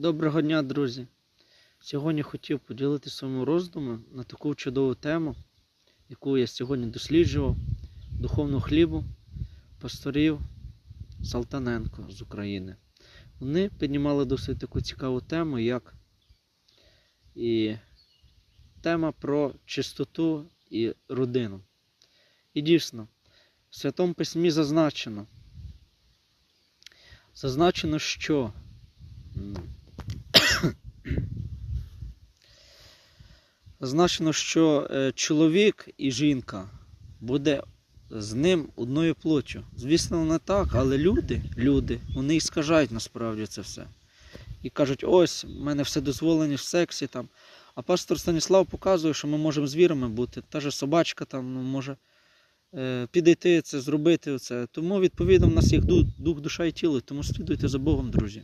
Доброго дня, друзі! Сьогодні хотів поділитися своїми роздумами на таку чудову тему, яку я сьогодні досліджував духовну хлібу пасторів Салтаненко з України. Вони піднімали досить таку цікаву тему, як і тема про чистоту і родину. І дійсно, в Святому Письмі зазначено, зазначено, що м, Зазначено, що е, чоловік і жінка буде з ним одною плоттю. Звісно, не так, але люди, люди, вони і скажають насправді це все. І кажуть, ось, в мене все дозволено в сексі там. А пастор Станіслав показує, що ми можемо звірами бути. Та же собачка там ну, може е, підійти це, зробити це. Тому, відповідно, в нас є дух, душа і тіло, тому слідуйте за Богом, друзі.